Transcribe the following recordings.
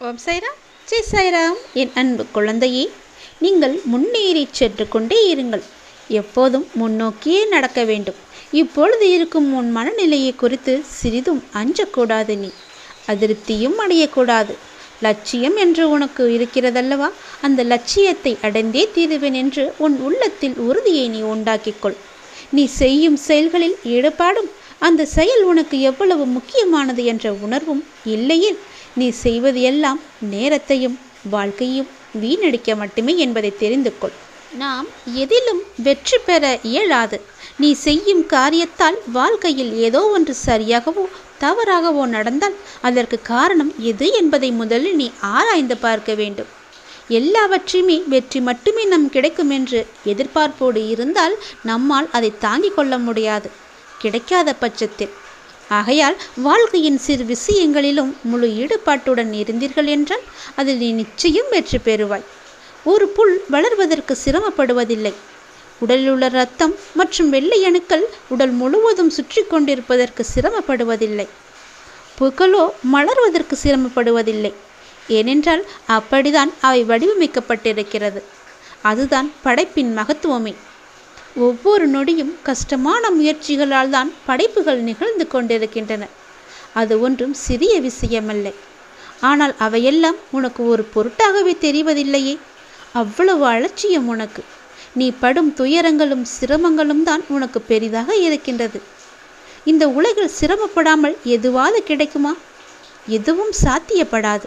ஓம் சைராம். ஜெய் சைராம். என் அன்பு குழந்தையே நீங்கள் முன்னேறி சென்று கொண்டே இருங்கள். எப்போதும் முன்னோக்கியே நடக்க வேண்டும். இப்பொழுது இருக்கும் உன் மனநிலையை குறித்து சிறிதும் அஞ்சக்கூடாது நீ. அதிருப்தியும் அடையக்கூடாது. லட்சியம் என்று உனக்கு இருக்கிறதல்லவா? அந்த லட்சியத்தை அடைந்தே தீருவேன் என்று உன் உள்ளத்தில் உறுதியை நீ உண்டாக்கிக்கொள். நீ செய்யும் செயல்களில் ஈடுபாடும் அந்த செயல் உனக்கு எவ்வளவு முக்கியமானது என்ற உணர்வும் இல்லையில் நீ செய்வது எல்லாம் நேரத்தையும் வாழ்க்கையும் வீணடிக்க மட்டுமே என்பதை தெரிந்து கொள். நாம் எதிலும் வெற்றி பெற இயலாது. நீ செய்யும் காரியத்தால் வாழ்க்கையில் ஏதோ ஒன்று சரியாகவோ தவறாகவோ நடந்தால் அதற்கு காரணம் எது என்பதை முதலில் நீ ஆராய்ந்து பார்க்க வேண்டும். எல்லாவற்றையுமே வெற்றி மட்டுமே நம் கிடைக்கும் என்று எதிர்பார்ப்போடு இருந்தால் நம்மால் அதை தாங்கிக் கொள்ள முடியாது. கிடைக்காத பட்சத்தில் ஆகையால் வாழ்க்கையின் சிறு விஷயங்களிலும் முழு ஈடுபாட்டுடன் இருந்தீர்கள் என்றால் அதில் நீ நிச்சயம் வெற்றி பெறுவாய். ஒரு புல் வளர்வதற்கு சிரமப்படுவதில்லை. உடலில் உள்ள ரத்தம் மற்றும் வெள்ளை அணுக்கள் உடல் முழுவதும் சுற்றி கொண்டிருப்பதற்கு சிரமப்படுவதில்லை. புகழோ மலர்வதற்கு சிரமப்படுவதில்லை. ஏனென்றால் அப்படிதான் அவை வடிவமைக்கப்பட்டிருக்கிறது. அதுதான் படைப்பின் மகத்துவமே. ஒவ்வொரு நொடியும் கஷ்டமான முயற்சிகளால் தான் படைப்புகள் நிகழ்ந்து கொண்டிருக்கின்றன. அது ஒன்றும் சிறிய விஷயமல்ல. ஆனால் அவையெல்லாம் உனக்கு ஒரு பொருட்டாகவே தெரிவதில்லையே. அவ்வளவு அலட்சியம் உனக்கு. நீ படும் துயரங்களும் சிரமங்களும் தான் உனக்கு பெரிதாக இருக்கின்றது. இந்த உலகில் சிரமப்படாமல் எதுவாது கிடைக்குமா? எதுவும் சாத்தியப்படாது.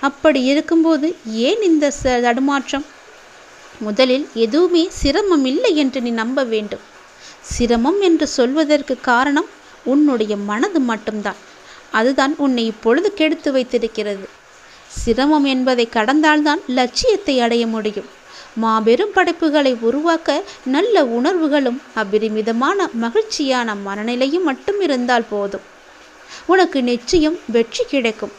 அப்படி இருக்கும்போது ஏன் இந்த ச- தடுமாற்றம்? முதலில் எதுவுமே சிரமம் இல்லை என்று நீ நம்ப வேண்டும். சிரமம் என்று சொல்வதற்கு காரணம் உன்னுடைய மனது மட்டும்தான். அதுதான் உன்னை இப்பொழுது கெடுத்து வைத்திருக்கிறது. சிரமம் என்பதை கடந்தால்தான் லட்சியத்தை அடைய முடியும். மாபெரும் படைப்புகளை உருவாக்க நல்ல உணர்வுகளும் அபரிமிதமான மகிழ்ச்சியான மனநிலையும் மட்டும் இருந்தால் போதும். உனக்கு நிச்சயம் வெற்றி கிடைக்கும்.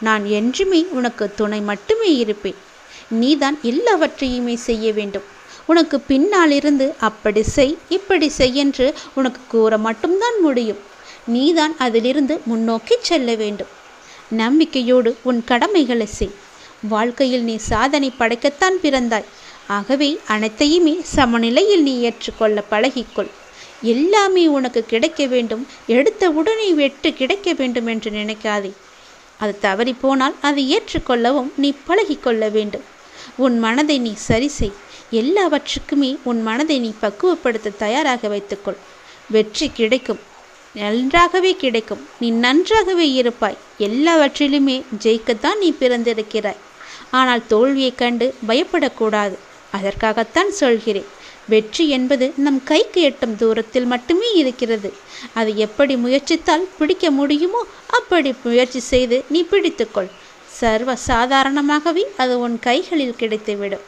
நான் என்றுமே உனக்கு துணை மட்டுமே இருப்பேன். நீதான் எல்லாவற்றையுமே செய்ய வேண்டும். உனக்கு பின்னால் இருந்து அப்படி செய் இப்படி செய் என்று உனக்கு கூற மட்டும்தான் முடியும். நீதான் அதிலிருந்து முன்னோக்கி செல்ல வேண்டும். நம்பிக்கையோடு உன் கடமைகளை செய். வாழ்க்கையில் நீ சாதனை படைக்கத்தான் பிறந்தாய். ஆகவே அனைத்தையுமே சமநிலையில் நீ ஏற்றுக்கொள்ள பழகிக்கொள். எல்லாமே உனக்கு கிடைக்க வேண்டும். எடுத்த உடனே வெட்டு கிடைக்க வேண்டும் என்று நினைக்காதே. அது தவறி போனால் அதை ஏற்றுக்கொள்ளவும் நீ பழகிக்கொள்ள வேண்டும். உன் மனதை நீ சரி செய். எல்லாவற்றுக்குமே உன் மனதை நீ பக்குவப்படுத்த தயாராக வைத்துக்கொள். வெற்றி கிடைக்கும். நன்றாகவே கிடைக்கும். நீ நன்றாகவே இருப்பாய். எல்லாவற்றிலுமே ஜெயிக்கத்தான் நீ பிறந்திருக்கிறாய். ஆனால் தோல்வியைக் கண்டு பயப்படக்கூடாது. அதற்காகத்தான் சொல்கிறேன். வெற்றி என்பது நம் கைக்கு எட்டும் தூரத்தில் மட்டுமே இருக்கிறது. அது எப்படி முயற்சித்தால் பிடிக்க முடியுமோ அப்படி முயற்சி செய்து நீ பிடித்துக்கொள். சர்வ சாதாரணமாகவே அது உன் கைகளில் கிடைத்துவிடும்.